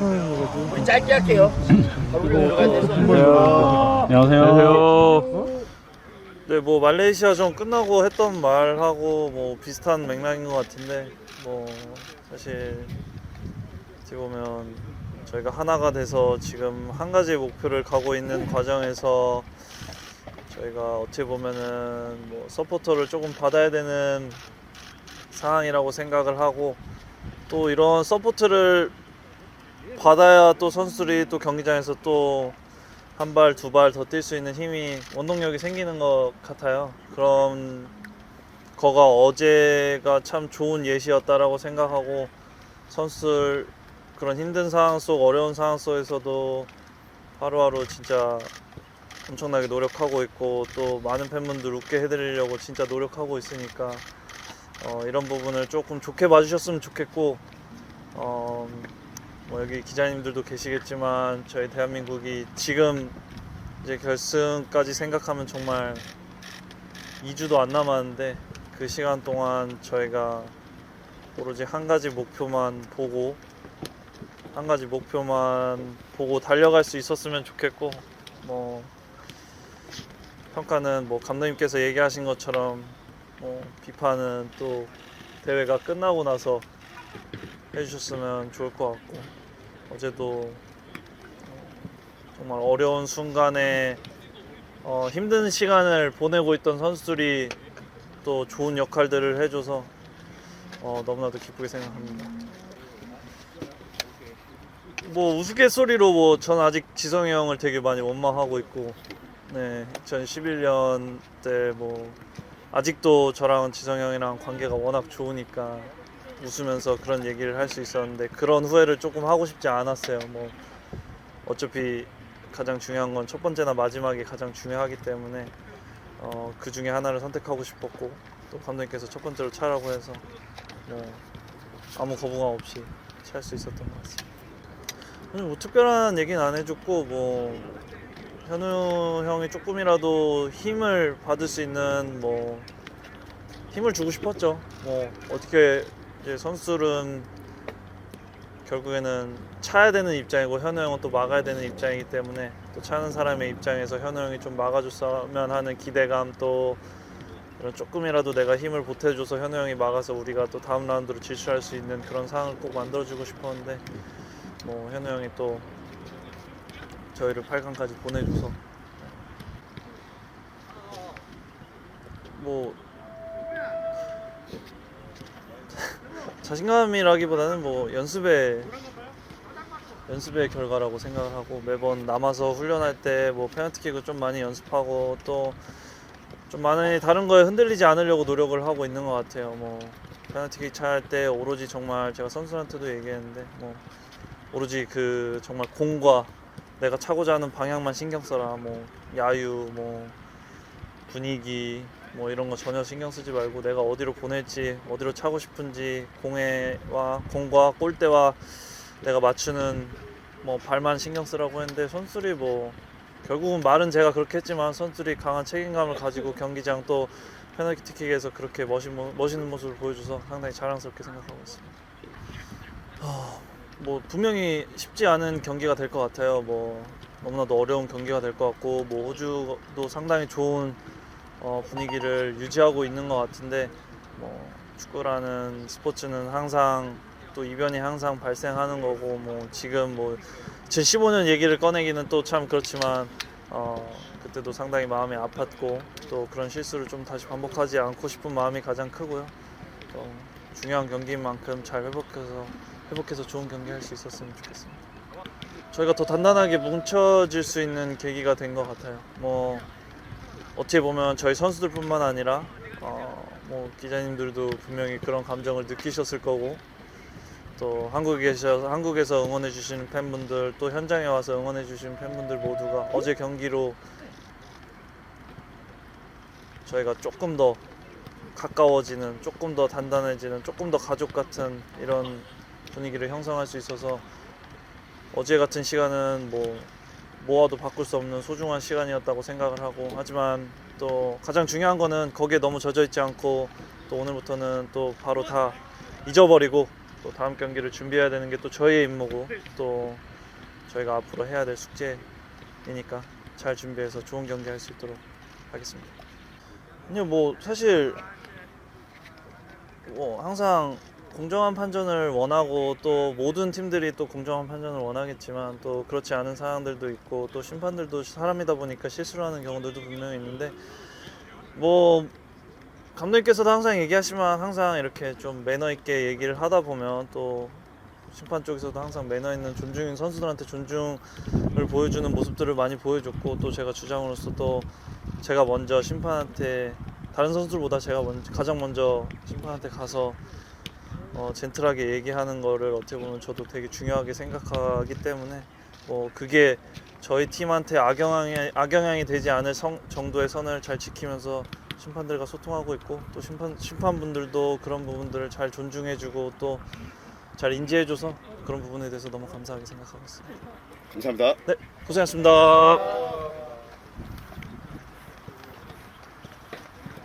우리 짧게 할게요. 돼서. 안녕하세요. 네, 뭐 말레이시아 전 끝나고 했던 말하고 뭐 비슷한 맥락인 것 같은데 뭐 사실 어떻게 보면 저희가 하나가 돼서 지금 한 가지 목표를 가고 있는 과정에서 저희가 어떻게 보면은 뭐 서포터를 조금 받아야 되는 상황이라고 생각을 하고 또 이런 서포트를 받아야 또 선수들이 또 경기장에서 또 한 발, 두 발 더 뛸 수 있는 힘이 원동력이 생기는 것 같아요. 그런 거가 어제가 참 좋은 예시였다라고 생각하고 선수들 그런 힘든 상황 속 어려운 상황 속에서도 하루하루 진짜 엄청나게 노력하고 있고 또 많은 팬분들 웃게 해드리려고 진짜 노력하고 있으니까 어, 이런 부분을 조금 좋게 봐주셨으면 좋겠고 어, 뭐 여기 기자님들도 계시겠지만 저희 대한민국이 지금 이제 결승까지 생각하면 정말 2주도 안 남았는데 그 시간 동안 저희가 오로지 한 가지 목표만 보고 한 가지 목표만 보고 달려갈 수 있었으면 좋겠고 뭐 평가는 뭐 감독님께서 얘기하신 것처럼 뭐 비판은 또 대회가 끝나고 나서 해주셨으면 좋을 것 같고 어제도 정말 어려운 순간에 어, 힘든 시간을 보내고 있던 선수들이 또 좋은 역할들을 해줘서 어, 너무나도 기쁘게 생각합니다. 뭐 우스갯소리로 뭐 전 아직 지성이 형을 되게 많이 원망하고 있고 네 2011년 때 뭐 아직도 저랑 지성 형이랑 관계가 워낙 좋으니까 웃으면서 그런 얘기를 할 수 있었는데 그런 후회를 조금 하고 싶지 않았어요. 뭐 어차피 가장 중요한 건 첫 번째나 마지막이 가장 중요하기 때문에 어, 그 중에 하나를 선택하고 싶었고 또 감독님께서 첫 번째로 차라고 해서 뭐 아무 거부감 없이 찰 수 있었던 것 같습니다. 뭐 특별한 얘기는 안 해줬고 뭐 현우 형이 조금이라도 힘을 받을 수 있는 뭐 힘을 주고 싶었죠. 뭐 어떻게 이제 선수들은 결국에는 차야 되는 입장이고 현우 형은 또 막아야 되는 입장이기 때문에 또 차는 사람의 입장에서 현우 형이 좀 막아줬으면 하는 기대감 또 이런 조금이라도 내가 힘을 보태줘서 현우 형이 막아서 우리가 또 다음 라운드로 진출할 수 있는 그런 상황을 꼭 만들어주고 싶었는데 뭐 현우 형이 또 저희를 8강까지 보내줘서. 뭐 자신감이라기보다는 뭐 연습의 연습의 결과라고 생각을 하고 매번 남아서 훈련할 때 뭐 페널티킥을 좀 많이 연습하고 또 좀 많이 다른 거에 흔들리지 않으려고 노력을 하고 있는 것 같아요. 뭐 페널티킥 차할 때 오로지 정말 제가 선수한테도 얘기했는데 뭐 오로지 그 정말 공과 내가 차고자 하는 방향만 신경 써라. 뭐 야유 뭐 분위기 뭐 이런 거 전혀 신경 쓰지 말고 내가 어디로 보낼지 어디로 차고 싶은지 공에와 공과 골대와 내가 맞추는 뭐 발만 신경 쓰라고 했는데 선수들이 뭐 결국은 말은 제가 그렇게 했지만 선수들이 강한 책임감을 가지고 경기장 또 페널티킥에서 그렇게 모- 멋있는 모습을 보여줘서 상당히 자랑스럽게 생각하고 있습니다. 아, 뭐 분명히 쉽지 않은 경기가 될 것 같아요. 뭐 너무나도 어려운 경기가 될 것 같고 뭐 호주도 상당히 좋은 어, 분위기를 유지하고 있는 것 같은데 뭐 축구라는 스포츠는 항상 또 이변이 항상 발생하는 거고 뭐 지금 뭐 2015년 얘기를 꺼내기는 또 참 그렇지만 어, 그때도 상당히 마음이 아팠고 또 그런 실수를 좀 다시 반복하지 않고 싶은 마음이 가장 크고요. 또 중요한 경기인 만큼 잘 회복해서 회복해서 좋은 경기 할 수 있었으면 좋겠습니다. 저희가 더 단단하게 뭉쳐질 수 있는 계기가 된 것 같아요. 뭐 어떻게 보면 저희 선수들뿐만 아니라 어, 뭐 기자님들도 분명히 그런 감정을 느끼셨을 거고 또 한국에 계셔 한국에서 응원해 주시는 팬분들 또 현장에 와서 응원해 주시는 팬분들 모두가 어제 경기로 저희가 조금 더 가까워지는 조금 더 단단해지는 조금 더 가족 같은 이런 분위기를 형성할 수 있어서 어제 같은 시간은 뭐 모아도 바꿀 수 없는 소중한 시간이었다고 생각을 하고 하지만 또 가장 중요한 거는 거기에 너무 젖어 있지 않고 또 오늘부터는 또 바로 다 잊어버리고 또 다음 경기를 준비해야 되는 게 또 저희의 임무고 또 저희가 앞으로 해야 될 숙제이니까 잘 준비해서 좋은 경기 할 수 있도록 하겠습니다. 아니요 뭐 사실 뭐 항상 공정한 판정을 원하고 또 모든 팀들이 또 공정한 판정을 원하겠지만 또 그렇지 않은 상황들도 있고 또 심판들도 사람이다 보니까 실수를 하는 경우들도 분명히 있는데 뭐 감독님께서도 항상 얘기하시지만 항상 이렇게 좀 매너 있게 얘기를 하다 보면 또 심판 쪽에서도 항상 매너 있는 존중인 선수들한테 존중을 보여주는 모습들을 많이 보여줬고 또 제가 주장으로서 또 제가 먼저 심판한테 다른 선수들보다 제가 먼저, 가장 먼저 심판한테 가서 어, 젠틀하게 얘기하는 거를 어떻게 보면 저도 되게 중요하게 생각하기 때문에 뭐 그게 저희 팀한테 악영향이 악영향이 되지 않을 성, 정도의 선을 잘 지키면서 심판들과 소통하고 있고 또 심판 심판분들도 그런 부분들을 잘 존중해주고 또 잘 인지해줘서 그런 부분에 대해서 너무 감사하게 생각하고 있습니다. 감사합니다. 네, 고생하셨습니다.